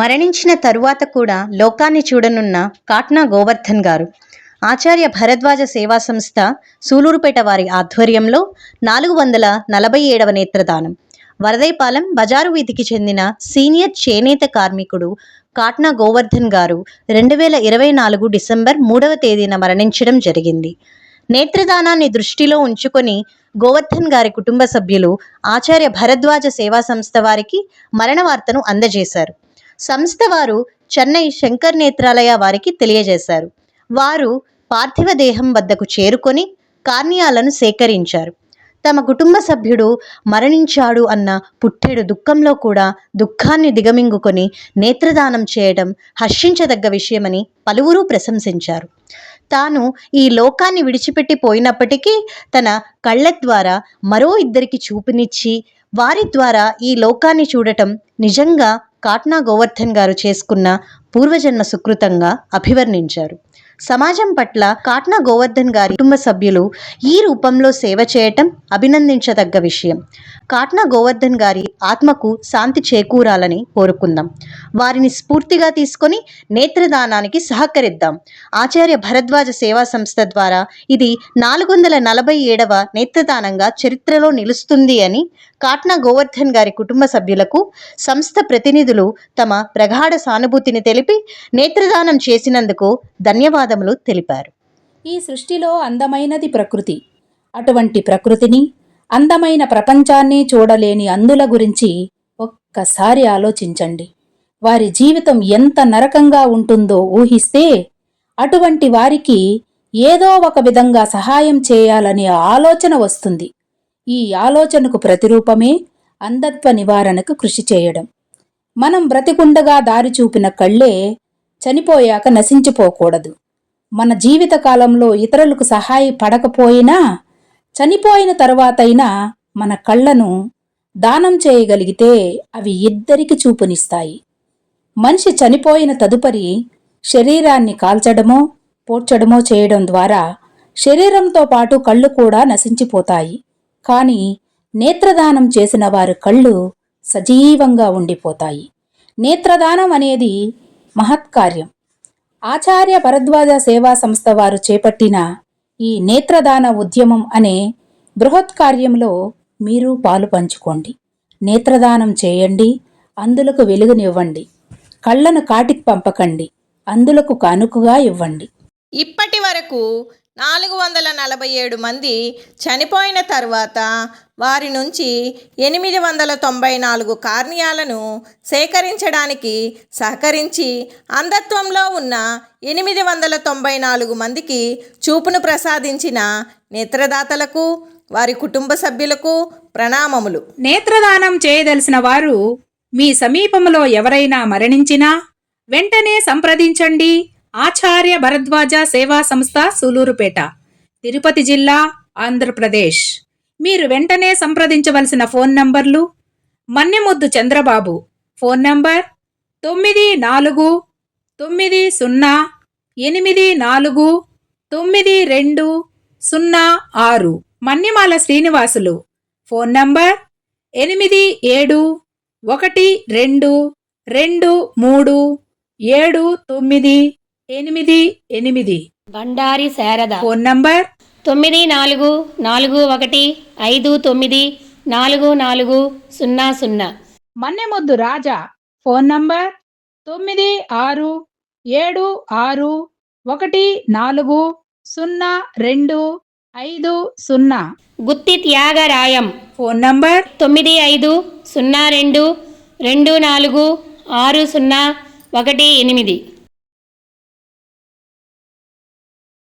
మరణించిన తరువాత కూడా లోకాన్ని చూడనున్న కాట్నా గోవర్ధన్ గారు. ఆచార్య భరద్వాజ సేవా సంస్థ సూలూరుపేట వారి ఆధ్వర్యంలో నాలుగు వందల నలభై ఏడవ నేత్రదానం. వరదైపాలెం బజారు వీధికి చెందిన సీనియర్ చేనేత కార్మికుడు కాట్నా గోవర్ధన్ గారు రెండు వేల ఇరవై నాలుగు డిసెంబర్ మూడవ తేదీన మరణించడం జరిగింది. నేత్రదానాన్ని దృష్టిలో ఉంచుకొని గోవర్ధన్ గారి కుటుంబ సభ్యులు ఆచార్య భరద్వాజ సేవా సంస్థ వారికి మరణ వార్తను అందజేశారు. సంస్థ వారు చెన్నై శంకర్ నేత్రాలయ వారికి తెలియజేశారు. వారు పార్థివ దేహం వద్దకు చేరుకొని కార్నియాలను సేకరించారు. తమ కుటుంబ సభ్యుడు మరణించాడు అన్న పుట్టెడు దుఃఖంలో కూడా దుఃఖాన్ని దిగమింగుకొని నేత్రదానం చేయడం హర్షించదగ్గ విషయమని పలువురు ప్రశంసించారు. తాను ఈ లోకాన్ని విడిచిపెట్టి పోయినప్పటికీ తన కళ్ళ ద్వారా మరో ఇద్దరికి చూపునిచ్చి వారి ద్వారా ఈ లోకాన్ని చూడటం నిజంగా కాట్నా గోవర్ధన్ గారు చేసుకున్న పూర్వజన్మ సుకృతంగా అభివర్ణించారు. సమాజం పట్ల కాట్నా గోవర్ధన్ గారి కుటుంబ సభ్యులు ఈ రూపంలో సేవ చేయటం అభినందించదగ్గ విషయం. కాట్నా గోవర్ధన్ గారి ఆత్మకు శాంతి చేకూరాలని కోరుకుందాం. వారిని స్ఫూర్తిగా తీసుకొని నేత్రదానానికి సహకరిద్దాం. ఆచార్య భరద్వాజ సేవా సంస్థ ద్వారా ఇది నాలుగు వందల నలభై ఏడవ నేత్రదానంగా చరిత్రలో నిలుస్తుంది అని కాట్నా గోవర్ధన్ గారి కుటుంబ సభ్యులకు సంస్థ ప్రతినిధులు తమ ప్రగాఢ సానుభూతిని తెలిపి నేత్రదానం చేసినందుకు ధన్యవాదములు తెలిపారు. ఈ సృష్టిలో అందమైనది ప్రకృతి. అటువంటి ప్రకృతిని అందమైన ప్రపంచాన్ని చూడలేని అందుల గురించి ఒక్కసారి ఆలోచించండి. వారి జీవితం ఎంత నరకంగా ఉంటుందో ఊహిస్తే అటువంటి వారికి ఏదో ఒక విధంగా సహాయం చేయాలనే ఆలోచన వస్తుంది. ఈ ఆలోచనకు ప్రతిరూపమే అంధత్వ నివారణకు కృషి చేయడం. మనం బ్రతికుండగా దారి చూపిన కళ్ళే చనిపోయాక నశించిపోకూడదు. మన జీవితకాలంలో ఇతరులకు సహాయపడకపోయినా చనిపోయిన తరువాతైనా మన కళ్ళను దానం చేయగలిగితే అవి ఇద్దరికి చూపునిస్తాయి. మనిషి చనిపోయిన తదుపరి శరీరాన్ని కాల్చడమో పోడ్చడమో చేయడం ద్వారా శరీరంతో పాటు కళ్ళు కూడా నశించిపోతాయి. కానీ నేత్రదానం చేసిన వారి కళ్ళు సజీవంగా ఉండిపోతాయి. నేత్రదానం అనేది మహత్కార్యం. ఆచార్య భరద్వాజ సేవా సంస్థ వారు చేపట్టిన ఈ నేత్రదాన ఉద్యమం అనే బృహత్ కార్యంలో మీరు పాలు పంచుకోండి. నేత్రదానం చేయండి అందులకు వెలుగునివ్వండి. కళ్ళను కాటికి పంపకండి అందులకు కానుకగా ఇవ్వండి. ఇప్పటి వరకు నాలుగు వందల నలభై ఏడు మంది చనిపోయిన తర్వాత వారి నుంచి ఎనిమిది వందల తొంభై నాలుగు కార్నియాలను సేకరించడానికి సహకరించి అంధత్వంలో ఉన్న ఎనిమిది వందల తొంభై నాలుగు మందికి చూపును ప్రసాదించిన నేత్రదాతలకు వారి కుటుంబ సభ్యులకు ప్రణామములు. నేత్రదానం చేయదలిసిన వారు మీ సమీపంలో ఎవరైనా మరణించినా వెంటనే సంప్రదించండి. ఆచార్య భరద్వాజ సేవా సంస్థ సూలూరుపేట తిరుపతి జిల్లా ఆంధ్రప్రదేశ్. మీరు వెంటనే సంప్రదించవలసిన ఫోన్ నంబర్లు మన్నెముద్దు చంద్రబాబు ఫోన్ నంబర్ తొమ్మిది నాలుగు తొమ్మిది సున్నా ఎనిమిది నాలుగు తొమ్మిది రెండు సున్నా ఆరు. మన్నిమాల శ్రీనివాసులు ఫోన్ నంబర్ ఎనిమిది ఏడు ఒకటి రెండు రెండు మూడు ఏడు తొమ్మిది ఎనిమిది ఎనిమిది. బండారి శారద. Phone number? తొమ్మిది నాలుగు నాలుగు ఒకటి ఐదు తొమ్మిది నాలుగు నాలుగు సున్నా సున్నా. మన్నెముద్దు రాజా. Phone number? తొమ్మిది ఆరు ఏడు ఆరు ఒకటి నాలుగు సున్నా రెండు ఐదు సున్నా. Gutti Tyagarayam phone number? తొమ్మిది ఐదు సున్నా రెండు రెండు నాలుగు ఆరు సున్నా ఒకటి ఎనిమిది.